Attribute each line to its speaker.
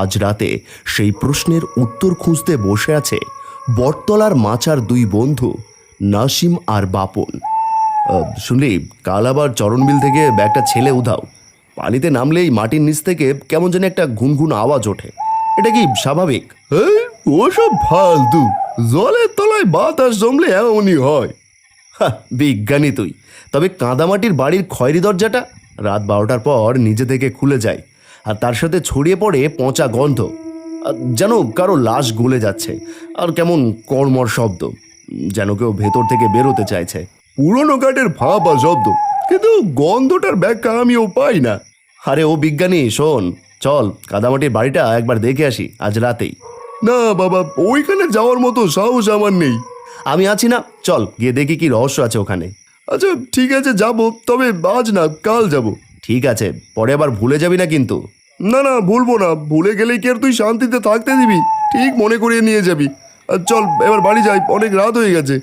Speaker 1: আজ রাতে সেই প্রশ্নের উত্তর খুঁজতে বসে আছে বটতলার মাচার দুই বন্ধু নাসিম আর বাপন। শুনলি কাল আবার চরণবিল থেকে একটা ছেলে উধাও। পানিতে নামলেই মাটির নিচ থেকে কেমন যেন একটা ঘুনঘুন আওয়াজ ওঠে। এটা কি স্বাভাবিক? ওসব ফালতু। জলের তলায় বাতাস জমলে এমনই হয়। বিজ্ঞানী তুই। তবে কাদামাটির বাড়ির খয়েরি দরজাটা রাত বারোটার পর নিজে থেকে খুলে যায়। আর তার সাথে ছড়িয়ে পড়ে পচা গন্ধ। আর যেন কারও লাশ গলে যাচ্ছে। আর কেমন কর্মর শব্দ যেন কেউ ভেতর থেকে বেরোতে চাইছে। পুরনো কাঠের ফাঁপা শব্দ কিন্তু গন্ধটার ব্যাখ্যা আমিও পাই না। আরে ও বিজ্ঞানী শোন চল কাদামাটির বাড়িটা একবার দেখে আসি আজ রাতেই। না বাবা ওইখানে যাওয়ার মতো সাহস আমার নেই। আমি আছি না চল গিয়ে দেখি কি রহস্য আছে ওখানে। আচ্ছা ঠিক আছে যাব তবে আজ না কাল যাব। ঠিক আছে পরে আবার ভুলে যাবি না কিন্তু। না না, ভুলবো না। ভুলে গেলেই কি আর তুই শান্তিতে থাকতে দিবি? ঠিক মনে করিয়ে নিয়ে যাবি। আর চল, এবার বাড়ি যাই, অনেক রাত হয়ে গেছে।